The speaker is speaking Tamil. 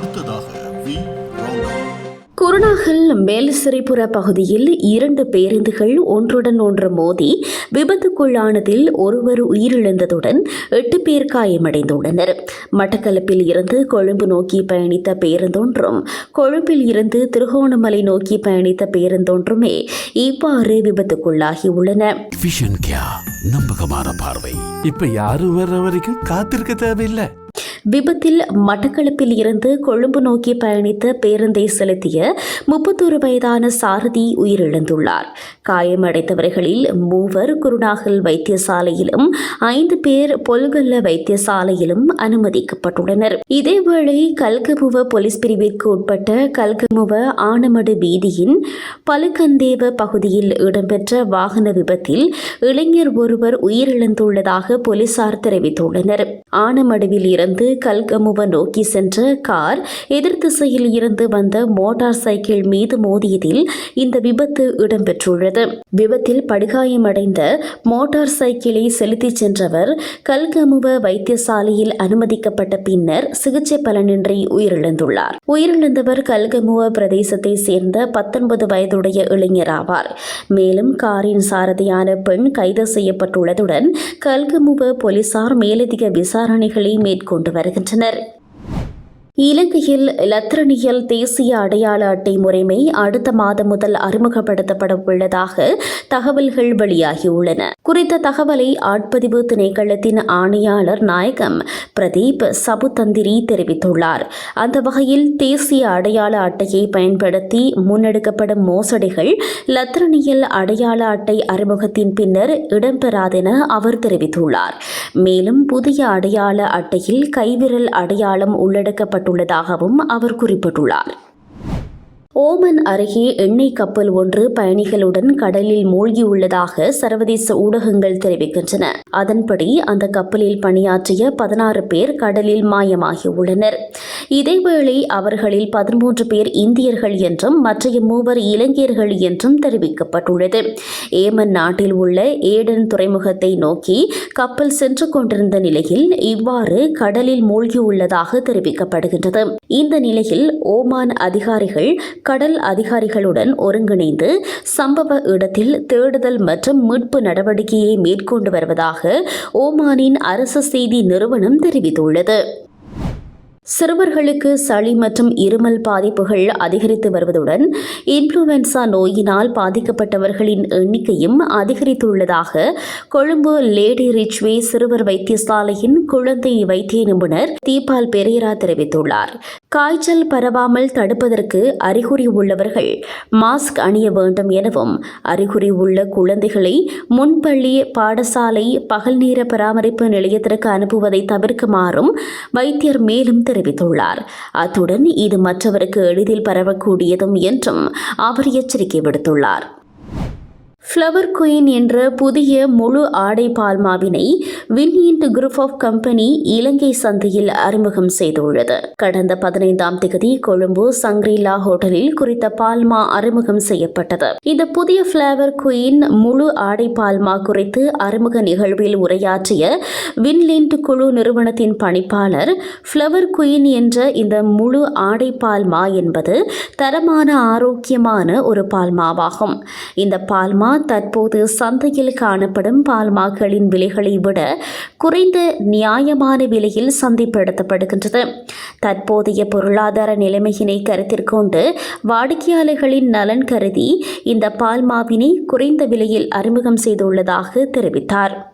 அடுத்ததாக வி. மேல்சிறைப்புற பகுதியில் இரண்டு பேருந்துகள் ஒன்றுடன் ஒன்று மோதி விபத்துக்குள்ளானதில் ஒருவர் உயிரிழந்ததுடன் எட்டு பேர் காயமடைந்துள்ளனர். மட்டக்களப்பில் இருந்து கொழும்பு நோக்கி பயணித்த பேருந்தொன்றும் கொழும்பில் இருந்து திருகோணமலை நோக்கி பயணித்த பேருந்தொன்றுமே இவ்வாறு விபத்துக்குள்ளாகியுள்ளன. விஷன் கியா நம்பகமான பார்வை. இப்ப யாரும் வர்ற வரைக்கும் காத்திருக்க தேவையில்லை. விபத்தில் மட்டக்களப்பில் இருந்து கொழும்பு நோக்கி பயணித்த பேருந்தை செலுத்திய முப்பத்தொரு வயதான சாரதி உயிரிழந்துள்ளார். காயமடைந்தவர்களில் மூவர் குருநாகல் வைத்தியசாலையிலும் ஐந்து பேர் பொல்கல்ல வைத்தியசாலையிலும் அனுமதிக்கப்பட்டுள்ளனர். இதேவேளை கல்கமுவ போலீஸ் பிரிவிற்கு உட்பட்ட கல்கமுவ ஆனமடு வீதியின் பலுக்கந்தேவ பகுதியில் இடம்பெற்ற வாகன விபத்தில் இளைஞர் ஒருவர் உயிரிழந்துள்ளதாக போலீசார் தெரிவித்துள்ளனர். ஆனமடுவில் இருந்து கல்கமுவ நோக்கி சென்ற கார் எதிர் திசையில் இருந்து வந்த மோட்டார் சைக்கிள் மீது மோதியதில் இந்த விபத்து இடம்பெற்றுள்ளது. விபத்தில் படுகாயமடைந்த மோட்டார் சைக்கிளை செலுத்திச் சென்றவர் கல்கமுவ வைத்தியசாலையில் அனுமதிக்கப்பட்ட பின்னர் சிகிச்சை பலனின்றி உயிரிழந்துள்ளார். உயிரிழந்தவர் கல்கமுவ பிரதேசத்தை சேர்ந்த பத்தொன்பது வயதுடைய இளைஞர் ஆவார். மேலும் காரின் சாரதியான பெண் கைது செய்யப்பட்டுள்ளதுடன் கல்கமுவ போலீசார் மேலதிக விசாரணைகளை மேற்கொண்டு வருகின்றனர். இலங்கையில் லத்திரனியல் தேசிய அடையாள அட்டை முறைமை அடுத்த மாதம் முதல் அறிமுகப்படுத்தப்பட உள்ளதாக தகவல்கள் வெளியாகியுள்ளன. குறித்த தகவலை ஆட்பதிவு திணைக்களத்தின் ஆணையாளர் நாயகம் பிரதீப் சபுதந்திரி தெரிவித்துள்ளார். அந்த வகையில் தேசிய அடையாள அட்டையை பயன்படுத்தி முன்னெடுக்கப்படும் மோசடிகள் லத்திரனியல் அடையாள அட்டை அறிமுகத்தின் பின்னர் இடம்பெறாதென அவர் தெரிவித்துள்ளார். மேலும் புதிய அடையாள அட்டையில் கைவிரல் அடையாளம் உள்ளடக்கப்பட்டுள்ளதாகவும் அவர் குறிப்பிட்டுள்ளார். ஓமன் அருகே எண்ணெய் கப்பல் ஒன்று பயணிகளுடன் கடலில் மூழ்கியுள்ளதாக சர்வதேச ஊடகங்கள் தெரிவிக்கின்றன. அதன்படி அந்த கப்பலில் பணியாற்றிய பதினாறு பேர் கடலில் மாயமாகியுள்ளனர். இதேவேளை அவர்களில் பதிமூன்று பேர் இந்தியர்கள் என்றும் மற்றைய மூவர் இலங்கையர்கள் என்றும் தெரிவிக்கப்பட்டுள்ளது. ஏமன் நாட்டில் உள்ள ஏடன் துறைமுகத்தை நோக்கி கப்பல் சென்று கொண்டிருந்த நிலையில் இவ்வாறு கடலில் மூழ்கியுள்ளதாக தெரிவிக்கப்படுகின்றது. இந்த நிலையில் ஓமான் அதிகாரிகள் கடல் அதிகாரிகளுடன் ஒருங்கிணைந்து சம்பவ இடத்தில் தேடுதல் மற்றும் மீட்பு நடவடிக்கையை மேற்கொண்டு வருவதாக ஓமானின் அரசு செய்தி நிறுவனம் தெரிவித்துள்ளது. சிறுவர்களுக்கு சளி மற்றும் இருமல் பாதிப்புகள் அதிகரித்து வருவதுடன் இன்ஃப்ளூவன்சா நோயினால் பாதிக்கப்பட்டவர்களின் எண்ணிக்கையும் அதிகரித்துள்ளதாக கொழும்பு லேடி ரிச்வே சிறுவர் வைத்தியசாலையின் குழந்தை வைத்திய நிபுணர் தீபால் பெரேரா தெரிவித்துள்ளார். காய்ச்சல் பரவாமல் தடுப்பதற்கு அறிகுறி உள்ளவர்கள் மாஸ்க் அணிய வேண்டும் எனவும் அறிகுறி உள்ள குழந்தைகளை முன்பள்ளி பாடசாலை பகல் நேர பராமரிப்பு நிலையத்திற்கு அனுப்புவதை தவிர்க்குமாறும் வைத்தியர் மேலும் தெரிவித்துள்ளார். அத்துடன் இது மற்றவருக்கு எளிதில் பரவக்கூடியதும் என்றும் அவர் எச்சரிக்கை விடுத்துள்ளார். ஃப்ளவர் குயின் என்ற புதிய முழு ஆடை பால்மாவினை வின்இன்ட் குரூப் ஆஃப் கம்பெனி இலங்கை சந்தையில் அறிமுகம் செய்துள்ளது. கடந்த பதினைந்தாம் தேதி கொழும்பு சங்க்ரீலா ஹோட்டலில் குறித்த பால்மா அறிமுகம் செய்யப்பட்டது. இந்த புதிய ஃப்ளவர் குயின் முழு ஆடை பால்மா குறித்து அறிமுக நிகழ்வில் உரையாற்றிய வின்லிண்ட் குழு நிறுவனத்தின் பணிப்பாளர் ஃப்ளவர் குயின் என்ற இந்த முழு ஆடை பால்மா என்பது தரமான ஆரோக்கியமான ஒரு பால்மாவாகும். இந்த பால்மா தற்போது சந்தையில் காணப்படும் பால்மாக்களின் விலைகளை விட குறைந்த நியாயமான விலையில் சந்தைப்படுத்தப்படுகின்றது. தற்போதைய பொருளாதார நிலைமையினை கருத்தில் கொண்டு வாடிக்கையாளர்களின் நலன் கருதி இந்த பால்மாவினை குறைந்த விலையில் அறிமுகம் செய்துள்ளதாக தெரிவித்தார்.